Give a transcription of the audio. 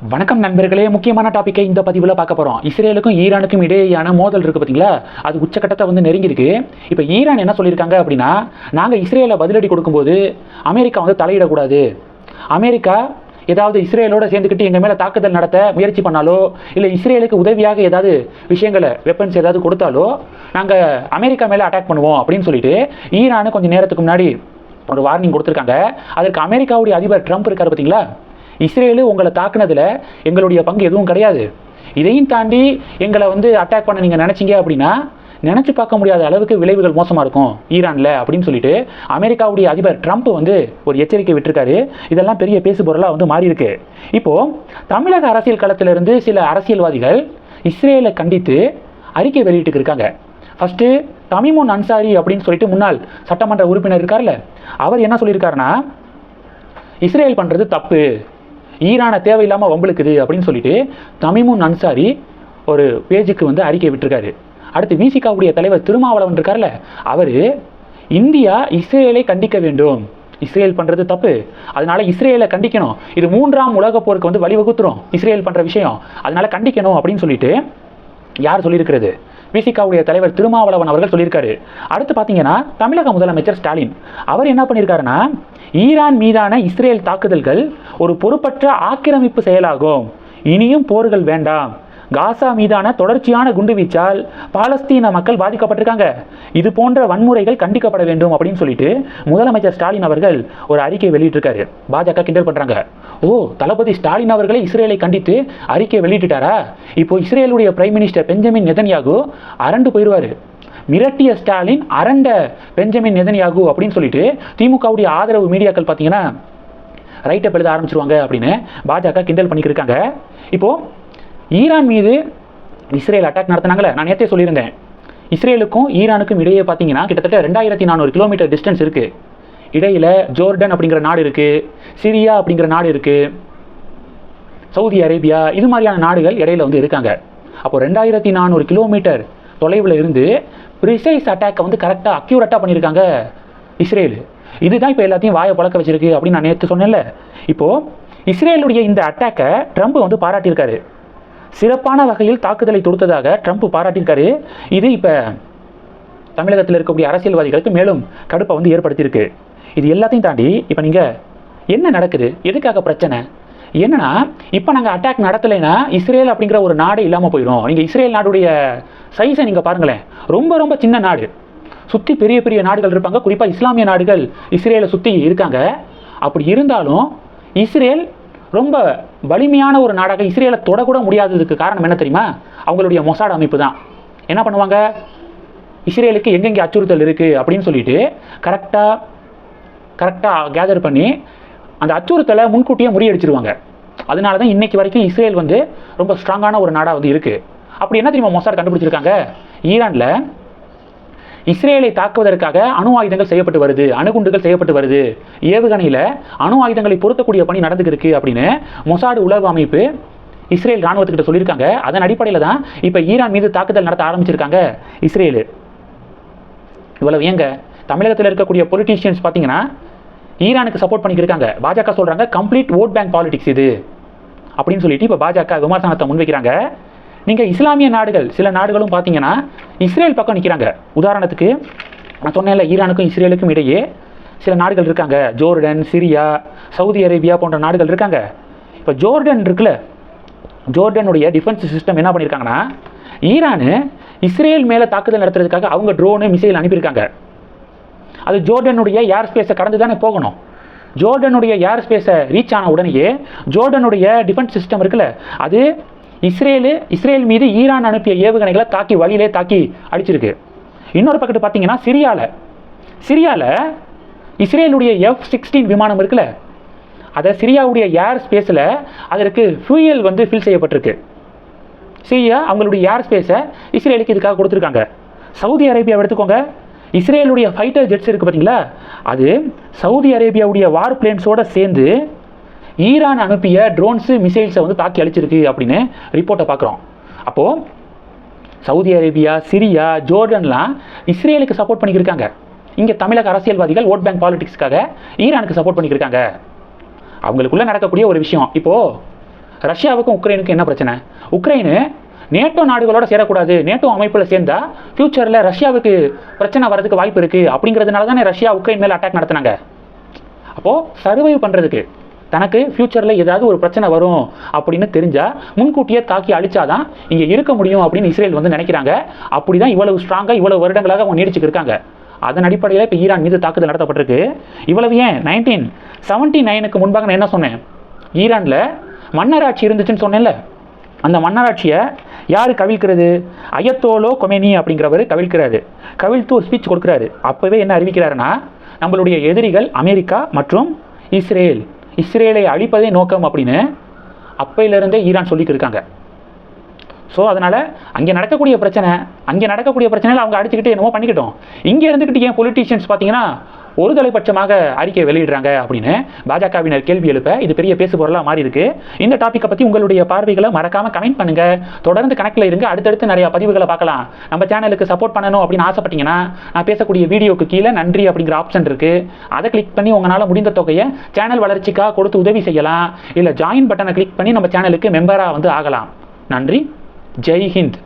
வணக்கம் நண்பர்களே முக்கியமான டாப்பிக்கை இந்த பதிவில் பார்க்க போகிறோம் இஸ்ரேலுக்கும் ஈரானுக்கும் இடையேயான மோதல் இருக்குது பார்த்தீங்களா அது உச்சக்கட்டத்தை வந்து நெருங்கியிருக்கு. இப்போ ஈரான் என்ன சொல்லியிருக்காங்க அப்படின்னா நாங்கள் இஸ்ரேலை பதிலடி கொடுக்கும்போது அமெரிக்கா வந்து தலையிடக்கூடாது. அமெரிக்கா ஏதாவது இஸ்ரேலோட சேர்ந்துக்கிட்டு எங்கள் மேலே தாக்குதல் நடத்த முயற்சி பண்ணாலோ இல்லை இஸ்ரேலுக்கு உதவியாக ஏதாவது விஷயங்களை வெப்பன்ஸ் ஏதாவது கொடுத்தாலோ நாங்கள் அமெரிக்கா மேலே அட்டாக் பண்ணுவோம் அப்படின்னு சொல்லிட்டு ஈரானு கொஞ்சம் நேரத்துக்கு முன்னாடி ஒரு வார்னிங் கொடுத்துருக்காங்க. அதற்கு அமெரிக்காவுடைய அதிபர் ட்ரம்ப் இருக்கார் பார்த்தீங்களா இஸ்ரேலு உங்களை தாக்குனதில் எங்களுடைய பங்கு எதுவும் கிடையாது. இதையும் தாண்டி எங்களை வந்து அட்டாக் பண்ண நீங்கள் நினச்சிங்க அப்படின்னா நினச்சி பார்க்க முடியாத அளவுக்கு விளைவுகள் மோசமாக இருக்கும். ஈரானில் அப்படின்னு சொல்லிட்டு அமெரிக்காவுடைய அதிபர் ட்ரம்ப் வந்து ஒரு எச்சரிக்கை விட்டுருக்காரு. இதெல்லாம் பெரிய பேசு பொருளாக வந்து மாறி இருக்கு இப்போது தமிழக அரசியல் களத்திலிருந்து சில அரசியல்வாதிகள் இஸ்ரேலை கண்டித்து அறிக்கை வெளியிட்டு இருக்காங்க. ஃபஸ்ட்டு தமிமுன் அன்சாரி அப்படின்னு சொல்லிட்டு முன்னாள் சட்டமன்ற உறுப்பினர் இருக்கார்ல அவர் என்ன சொல்லியிருக்காருன்னா இஸ்ரேல் பண்ணுறது தப்பு. ஈரானை தேவையில்லாமல் வம்பளுக்குது அப்படின்னு சொல்லிட்டு தமிமுன் அன்சாரி ஒரு பேஜுக்கு வந்து அறிக்கை விட்டுருக்காரு. அடுத்து விசிகாவுடைய தலைவர் திருமாவளவன் இருக்கார்ல அவர் இந்தியா இஸ்ரேலை கண்டிக்க வேண்டும். இஸ்ரேல் பண்ணுறது தப்பு. அதனால இஸ்ரேலை கண்டிக்கணும். இது மூன்றாம் உலகப் போருக்கு வந்து வழிவகுத்துரும். இஸ்ரேல் பண்ணுற விஷயம். அதனால கண்டிக்கணும் அப்படின்னு சொல்லிட்டு யார் சொல்லியிருக்கிறது? விசிகாவுடைய தலைவர் திருமாவளவன் அவர்கள் சொல்லியிருக்காரு. அடுத்து பார்த்தீங்கன்னா தமிழக முதலமைச்சர் ஸ்டாலின். அவர் என்ன பண்ணியிருக்காருன்னா ஈரான் மீதான இஸ்ரேல் தாக்குதல்கள் ஒரு பொறுப்பற்ற ஆக்கிரமிப்பு செயலாகும். இனியும் போர்கள் வேண்டாம். காசா மீதான தொடர்ச்சியான குண்டுவீச்சால் பாலஸ்தீன மக்கள் பாதிக்கப்பட்டிருக்காங்க. இது போன்ற வன்முறைகள் கண்டிக்கப்பட வேண்டும் அப்படின்னு சொல்லிட்டு முதலமைச்சர் ஸ்டாலின் அவர்கள் ஒரு அறிக்கை வெளியிட்டிருக்காரு. பாஜக கிண்டல் பண்றாங்க. ஓ தளபதி ஸ்டாலின் அவர்களை இஸ்ரேலை கண்டித்து அறிக்கை வெளியிட்டுட்டாரா? இப்போ இஸ்ரேலுடைய பிரைம் மினிஸ்டர் பெஞ்சமின் நெதன்யாகு அரண்டு போயிடுவாரு மிரட்டிய ஸ்டாலின் அரண்ட பெஞ்சமின் நெதன்யாகு அப்படின்னு சொல்லிட்டு திமுகவுடைய ஆதரவு மீடியாக்கள் பார்த்தீங்கன்னா ரைட்டப் எழுத ஆரம்பிச்சிருவாங்க அப்படின்னு பாஜக கிண்டல் பண்ணிக்கிருக்காங்க இப்போது ஈரான் மீது இஸ்ரேல் அட்டாக் நடத்தினாங்களே நான் நேற்றே சொல்லியிருந்தேன். இஸ்ரேலுக்கும் ஈரானுக்கும் இடையே பார்த்தீங்கன்னா கிட்டத்தட்ட ரெண்டாயிரத்தி நானூறு கிலோமீட்டர் டிஸ்டன்ஸ் இருக்குது இடையில் ஜோர்டன் அப்படிங்கிற நாடு இருக்குது சிரியா அப்படிங்கிற நாடு இருக்குது சவுதி அரேபியா இது மாதிரியான நாடுகள் இடையில வந்து இருக்காங்க. அப்போ ரெண்டாயிரத்தி நானூறு கிலோமீட்டர் தொலைவில் இருந்து ப்ரிசைஸ் அட்டாக்கை வந்து கரெக்டாக அக்யூரட்டாக பண்ணியிருக்காங்க இஸ்ரேல். இதுதான் இப்போ எல்லாத்தையும் வாயை பழக்க வச்சிருக்கு அப்படின்னு நான் நேற்று சொன்னேன்ல. இப்போது இஸ்ரேலுடைய இந்த அட்டாக்கை ட்ரம்ப் வந்து பாராட்டியிருக்காரு. சிறப்பான வகையில் தாக்குதலை தொடுத்ததாக ட்ரம்ப் பாராட்டியிருக்காரு இது இப்போ தமிழகத்தில் இருக்கக்கூடிய அரசியல்வாதிகளுக்கு மேலும் கடுப்பை வந்து ஏற்படுத்தியிருக்கு. இது எல்லாத்தையும் தாண்டி இப்போ நீங்கள் என்ன நடக்குது? எதுக்காக பிரச்சனை? என்னன்னா இப்போ நாங்கள் அட்டாக் நடத்தலைன்னா இஸ்ரேல் அப்படிங்கிற ஒரு நாடு இல்லாமல் போயிடும் நீங்கள் இஸ்ரேல் நாடுடைய சைஸை நீங்கள் பாருங்களேன். ரொம்ப ரொம்ப சின்ன நாடு. சுற்றி பெரிய பெரிய நாடுகள் இருப்பாங்க. குறிப்பாக இஸ்லாமிய நாடுகள் இஸ்ரேலை சுற்றி இருக்காங்க. அப்படி இருந்தாலும் இஸ்ரேல் ரொம்ப வலிமையான ஒரு நாடாக இஸ்ரேலை தொடக்கூட முடியாததுக்கு காரணம் என்ன தெரியுமா? அவங்களுடைய மொசாட் அமைப்பு தான் என்ன பண்ணுவாங்க? இஸ்ரேலுக்கு எங்கெங்கே அச்சுறுத்தல் இருக்குது அப்படின்னு சொல்லிட்டு கரெக்டாக கரெக்டாக கேதர் பண்ணி அந்த அச்சுறுத்தலை முன்கூட்டியே முறியடிச்சிருவாங்க. அதனால தான் இன்னைக்கு வரைக்கும் இஸ்ரேல் வந்து ரொம்ப ஸ்ட்ராங்கான ஒரு நாடாக வந்து இருக்குது அப்படி என்ன தெரியுமா மொசாட் கண்டுபிடிச்சிருக்காங்க? ஈரானில் இஸ்ரேலை தாக்குவதற்காக அணு ஆயுதங்கள் செய்யப்பட்டு வருது அணுகுண்டுகள் செய்யப்பட்டு வருது. ஏவுகணையில் அணு ஆயுதங்களை பொருத்தக்கூடிய பணி நடந்துக்கு அப்படின்னு மொசாடு உளவு அமைப்பு இஸ்ரேல் ராணுவத்துக்கிட்ட சொல்லியிருக்காங்க. அதன் அடிப்படையில் தான் இப்போ ஈரான் மீது தாக்குதல் நடத்த ஆரம்பிச்சிருக்காங்க இஸ்ரேலு. இவ்வளவு ஏங்க? தமிழகத்தில் இருக்கக்கூடிய பொலிட்டீஷியன்ஸ் பார்த்தீங்கன்னா ஈரானுக்கு சப்போர்ட் பண்ணிக்கிருக்காங்க. பாஜக சொல்கிறாங்க கம்ப்ளீட் ஓட் பேங்க் பாலிடிக்ஸ் இது. அப்படின்னு சொல்லிட்டு இப்போ பாஜக விமர்சனத்தை முன்வைக்கிறாங்க. நீங்கள் இஸ்லாமிய நாடுகள் சில நாடுகளும் பார்த்தீங்கன்னா இஸ்ரேல் பக்கம் நிற்கிறாங்க உதாரணத்துக்கு நான் சொன்னேன்ல ஈரானுக்கும் இஸ்ரேலுக்கும் இடையே சில நாடுகள் இருக்காங்க. ஜோர்டன் சிரியா சவுதி அரேபியா போன்ற நாடுகள் இருக்காங்க. இப்போ ஜோர்டன் இருக்குல்ல ஜோர்டனுடைய டிஃபென்ஸ் சிஸ்டம் என்ன பண்ணியிருக்காங்கன்னா ஈரானு இஸ்ரேல் மேலே தாக்குதல் நடத்துறதுக்காக அவங்க ட்ரோனு மிசைல் அனுப்பியிருக்காங்க. அது ஜோர்டனுடைய ஏர் ஸ்பேஸை கடந்து தானே போகணும். ஜோர்டனுடைய ஏர் ஸ்பேஸை ரீச் ஆன உடனேயே ஜோர்டனுடைய டிஃபென்ஸ் சிஸ்டம் இருக்குல்ல அது இஸ்ரேலு இஸ்ரேல் மீது ஈரான் அனுப்பிய ஏவுகணைகளை தாக்கி வழியிலே தாக்கி அடிச்சிருக்கு. இன்னொரு பக்கத்து பார்த்தீங்கன்னா சிரியாவில் சிரியாவில் இஸ்ரேலுடைய எஃப் சிக்ஸ்டீன் விமானம் இருக்குல்ல? அதை சிரியாவுடைய ஏர் ஸ்பேஸில் அதற்கு ஃபியூயல் வந்து ஃபில் செய்யப்பட்டிருக்கு. சிரியா அவங்களுடைய ஏர் ஸ்பேஸை இஸ்ரேலுக்கு இதுக்காக கொடுத்துருக்காங்க. சவுதி அரேபியாவை எடுத்துக்கோங்க. இஸ்ரேலுடைய ஃபைட்டர் ஜெட்ஸ் இருக்குது பார்த்தீங்களா? அது சவுதி அரேபியாவுடைய வார் பிளேன்ஸோடு சேர்ந்து ஈரான் அனுப்பிய ட்ரோன்ஸு மிசைல்ஸை வந்து தாக்கி அழிச்சிருக்கு அப்படின்னு ரிப்போர்ட்டை பார்க்குறோம். அப்போது சவுதி அரேபியா சிரியா ஜோர்டன்லாம் இஸ்ரேலுக்கு சப்போர்ட் பண்ணிக்கிருக்காங்க. இங்கே தமிழக அரசியல்வாதிகள் ஓட் பேங்க் பாலிடிக்ஸ்க்காக ஈரானுக்கு சப்போர்ட் பண்ணிக்கிருக்காங்க. அவங்களுக்குள்ளே நடக்கக்கூடிய ஒரு விஷயம். இப்போது ரஷ்யாவுக்கும் உக்ரைனுக்கும் என்ன பிரச்சனை? உக்ரைனு நேட்டோ நாடுகளோட சேரக்கூடாது. நேட்டோ அமைப்பில் சேர்ந்தால் ஃப்யூச்சரில் ரஷ்யாவுக்கு பிரச்சனை வரதுக்கு வாய்ப்பு இருக்குது அப்படிங்கிறதுனால தானே ரஷ்யா உக்ரைன் மேலே அட்டாக் நடத்துனாங்க. அப்போது சர்வைவ் பண்ணுறதுக்கு தனக்கு ஃப்யூச்சரில் ஏதாவது ஒரு பிரச்சனை வரும் அப்படின்னு தெரிஞ்சால் முன்கூட்டியே தாக்கி அழிச்சாதான் இங்கே இருக்க முடியும் அப்படின்னு இஸ்ரேல் வந்து நினைக்கிறாங்க. அப்படி தான் இவ்வளவு ஸ்ட்ராங்காக இவ்வளவு வருடங்களாக அவங்க நீடிச்சுக்கிருக்காங்க அதன் அடிப்படையில் இப்போ ஈரான் மீது தாக்குதல் நடத்தப்பட்டிருக்கு. இவ்வளவு ஏன்? நைன்டீன் செவன்ட்டி நைனுக்கு முன்பாக நான் என்ன சொன்னேன்? ஈரானில் மன்னராட்சி இருந்துச்சுன்னு சொன்னேன்ல. அந்த மன்னராட்சியை யார் கவிழ்க்கிறது? அயத்தோலோ கொமேனி அப்படிங்கிறவர் கவிழ்க்கிறாரு. கவிழ்த்து ஒரு ஸ்பீச் கொடுக்குறாரு. அப்போவே என்ன அறிவிக்கிறாருன்னா நம்மளுடைய எதிரிகள் அமெரிக்கா மற்றும் இஸ்ரேல். இஸ்ரேலை அழிப்பதே நோக்கம் அப்படின்னு அப்பையிலிருந்தே ஈரான் சொல்லிட்டு இருக்காங்க. ஸோ அதனால் அங்கே நடக்கக்கூடிய பிரச்சனை அங்கே நடக்கக்கூடிய பிரச்சனையில் அவங்க அடிச்சுக்கிட்டு என்னமோ பண்ணிக்கிட்டோம். இங்கே இருந்துக்கிட்டு ஏன் பொலிட்டீஷியன்ஸ் பார்த்தீங்கன்னா ஒரு தலைபட்சமாக அறிக்கை வெளியிடுறாங்க அப்படின்னு பாஜகவினர் கேள்வி எழுப்ப இது பெரிய பேசு பொருளாக மாறி இருக்கு இந்த டாப்பிக்கை பற்றி உங்களுடைய பார்வைகளை மறக்காம கமெண்ட் பண்ணுங்க. தொடர்ந்து கணக்கில் இருங்க. அடுத்தடுத்து நிறைய பதிவுகளை பார்க்கலாம். நம்ம சேனலுக்கு சப்போர்ட் பண்ணணும் அப்படின்னு ஆசைப்பட்டீங்கன்னா நான் பேசக்கூடிய வீடியோக்கு கீழே நன்றி அப்படிங்கிற ஆப்ஷன் இருக்கு. அதை கிளிக் பண்ணி உங்களால் முடிந்த தொகையை சேனல் வளர்ச்சிக்காக கொடுத்து உதவி செய்யலாம். இல்லை ஜாயின் பட்டனை கிளிக் பண்ணி நம்ம சேனலுக்கு மெம்பராக வந்து ஆகலாம். நன்றி. ஜெய் ஹிந்த்.